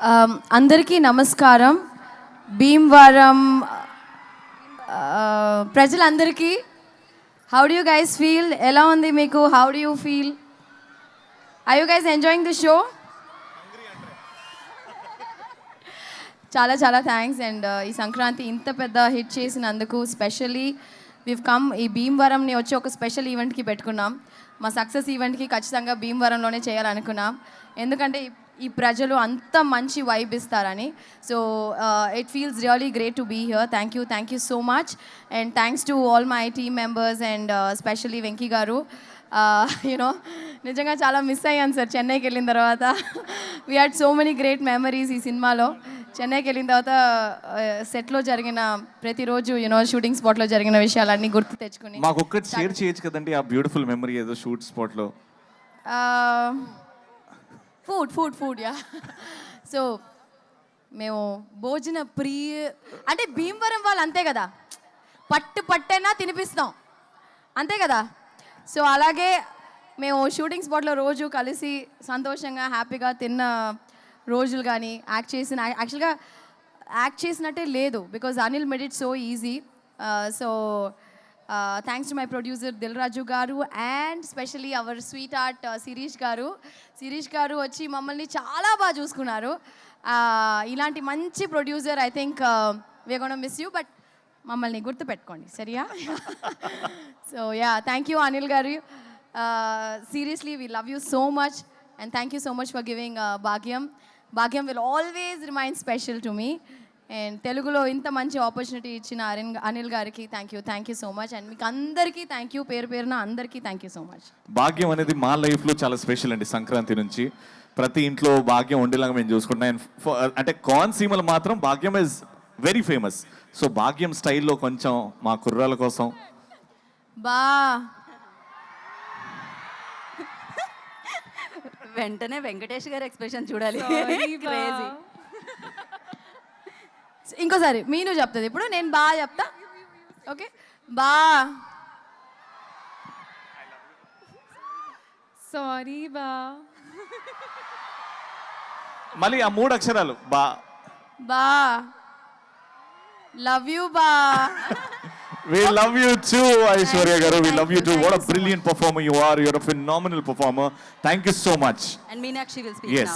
Um, అందరికీ నమస్కారం. Bhimavaram uh, ప్రజలందరికీ how do you guys feel ఎలా ఉంది మీకు? How do you feel I you guys enjoying the show చాలా చాలా థ్యాంక్స్ అండ్ uh, ఈ సంక్రాంతి ఇంత పెద్ద హిట్ చేసినందుకు స్పెషల్లీ వివ్ కమ్ ఈ భీమవరంని వచ్చి ఒక స్పెషల్ ఈవెంట్కి పెట్టుకున్నాం. మా సక్సెస్ ఈవెంట్కి ఖచ్చితంగా భీమవరంలోనే చేయాలనుకున్నాం. ఎందుకంటే ఈ- ప్రజలు అంత మంచి వైబ్ ఇస్తారని. So it feels really great to be here thank you thank you so much and thanks to all my team members and specially Venky garu you know నిజంగా చాలా మిస్ అయ్యాను సార్ చెన్నైకి వెళ్ళిన తర్వాత. We had so many great memories ఈ సినిమాలో. చెన్నైకి వెళ్ళిన తర్వాత సెట్లో జరిగిన ప్రతిరోజు యూనో షూటింగ్ స్పాట్లో జరిగిన విషయాలన్నీ గుర్తు తెచ్చుకుని మాకు ఒక్కటి షేర్ చేయొచ్చు కదండి ఆ బ్యూటిఫుల్ మెమరీ ఏదో షూట్ స్పాట్లో? Food food food yeah so మేము భోజన ప్రియ అంటే భీమవరం వాళ్ళు అంతే కదా. పట్టు పట్టైనా తినిపిస్తాం. అంతే కదా. సో అలాగే మేము షూటింగ్ స్పాట్లో రోజు కలిసి సంతోషంగా హ్యాపీగా తిన్న రోజులు కానీ యాక్ట్ చేసిన యాక్చువల్గా యాక్ట్ చేసినట్టే లేదు. Because Anil made it so easy so thanks to my producer Dil Raju garu and specially our sweet heart Shirish garu. Shirish garu వచ్చి మమ్మల్ని చాలా బాగా చూసుకున్నారు. ఇలాంటి మంచి producer I think we gonna miss you but మమ్మల్ని గుర్తుపెట్టుకోండి సరియా? So yeah thank you Anil garu. Seriously we love you so much and thank you so much for giving Bhagyam Bhagyam will always remain special to me and తెలుగులో ఇంత మంచి opportunity ఇచ్చిన అనిల్ అనిల్ గారికి thank you thank you so much and మీకు అందరికీ thank you పేరు పేరున అందరికీ థ్యాంక్ యూ సో మచ్ భాగ్యం అనేది మా లైఫ్లో చాలా స్పెషల్ అండి సంక్రాంతి నుంచి. ప్రతి ఇంట్లో భాగ్యం ఉండేలాగా మేము చూసుకుంటాం. For- అంటే కోనసీమలు మాత్రం భాగ్యం ఇస్ వెరీ ఫేమస్ సో భాగ్యం స్టైల్లో కొంచెం మా కుర్రాల కోసం. బా. వెంటనే వెంకటేష్ గారి ఎక్స్ప్రెషన్ చూడాలి. క్రేజీ ఇంకోసారి మీను చెప్తుంది ఇప్పుడు నేను బా చెప్తా ఓకే బా సారీ బా మళ్ళీ ఆ మూడు అక్షరాలు బా బా లవ్ యూ బా We love you too, Aishwarya Garu. We love you too. What a brilliant performer you are. You're a phenomenal performer. Thank you so much. And Meenakshi will speak now Yes.